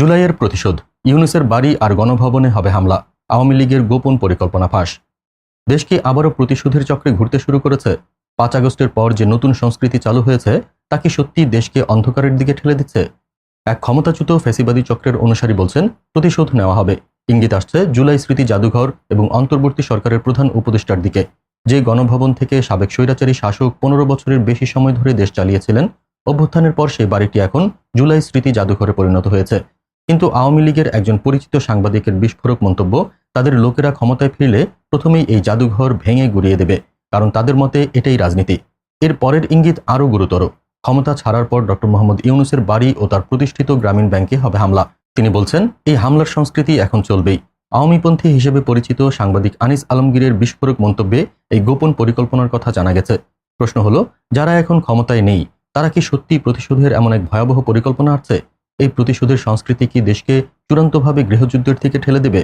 জুলাইয়ের প্রতিশোধ, ইউনুসের বাড়ি আর গণভবনে হবে হামলা, আওয়ামী লীগের গোপন পরিকল্পনা ফাঁস। দেশ কি আবারও প্রতিশোধের চক্রে ঘুরতে শুরু করেছে? পাঁচ আগস্টের পর যে নতুন সংস্কৃতি চালু হয়েছে, তা কি সত্যি দেশকে অন্ধকারের দিকে ঠেলে দিচ্ছে? এক ক্ষমতাচ্যুত ফেসিবাদী চক্রের অনুসারী বলছেন, প্রতিশোধ নেওয়া হবে। ইঙ্গিত আসছে, জুলাই স্মৃতি জাদুঘর এবং অন্তর্বর্তী সরকারের প্রধান উপদেষ্টার দিকে। যে গণভবন থেকে সাবেক স্বৈরাচারী শাসক পনেরো বছরের বেশি সময় ধরে দেশ চালিয়েছিলেন, অভ্যুত্থানের পর সেই বাড়িটি এখন জুলাই স্মৃতি জাদুঘরে পরিণত হয়েছে। কিন্তু আওয়ামী লীগের একজন পরিচিত সাংবাদিকের বিস্ফোরক মন্তব্য তাদের লোকেরা ক্ষমতায় ফিরলে প্রথমেই এই জাদুঘর ভেঙে গুড়িয়ে দেবে, কারণ তাদের মতে এটাই রাজনীতি। এর পরের ইঙ্গিত আরও গুরুতর। ক্ষমতা ছাড়ার পর ডক্টর মোহাম্মদ ইউনুসের বাড়ি ও তার প্রতিষ্ঠিত গ্রামীণ ব্যাংকে হবে হামলা। তিনি বলছেন, এই হামলার সংস্কৃতি এখন চলবেই। আওয়ামীপন্থী হিসেবে পরিচিত সাংবাদিক আনিস আলমগীরের বিস্ফোরক মন্তব্যে এই গোপন পরিকল্পনার কথা জানা গেছে। প্রশ্ন হলো, যারা এখন ক্ষমতায় নেই, তারা কি সত্যি প্রতিশোধের এমন এক ভয়াবহ পরিকল্পনা আছে এই প্রতিশোধের সংস্কৃতি কি দেশকে চূড়ান্তভাবে গৃহযুদ্ধের থেকে ঠেলে দেবে?